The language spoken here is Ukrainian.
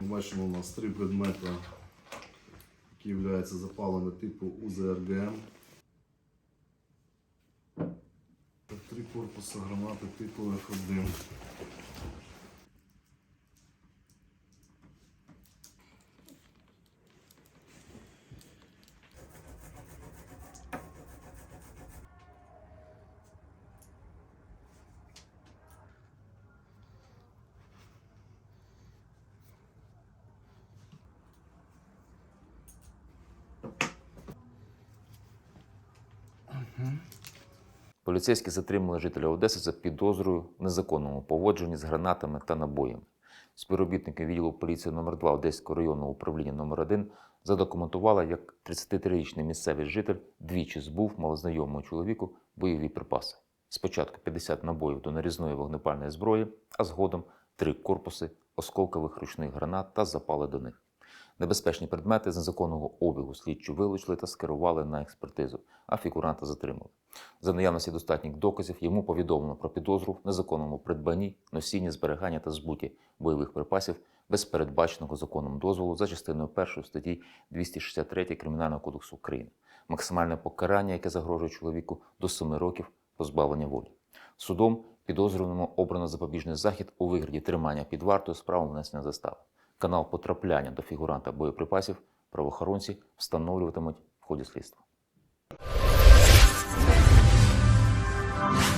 Бачимо, у нас три предмети, які являються запалами типу УЗРГМ. Три корпуси гранати типу F1. Поліцейські затримали жителя Одеси за підозрою незаконному поводженні з гранатами та набоями. Співробітники відділу поліції номер 2 Одеського районного управління номер 1 задокументували, як 33-річний місцевий житель двічі збув малознайомому чоловіку бойові припаси. Спочатку 50 набоїв до нарізної вогнепальної зброї, а згодом три корпуси осколкових ручних гранат та запали до них. Небезпечні предмети з незаконного обігу слідчі вилучили та скерували на експертизу, а фігуранта затримали. За наявності достатніх доказів йому повідомлено про підозру в незаконному придбанні, носінні, зберігання та збуті бойових припасів без передбаченого законом дозволу за частиною 1 статті 263 Кримінального кодексу України. Максимальне покарання, яке загрожує чоловіку до 7 років позбавлення волі. Судом підозрюваному обрано запобіжний захід у вигляді тримання під вартою з правом внесення застави. Канал потрапляння до фігуранта боєприпасів правоохоронці встановлюватимуть в ході слідства.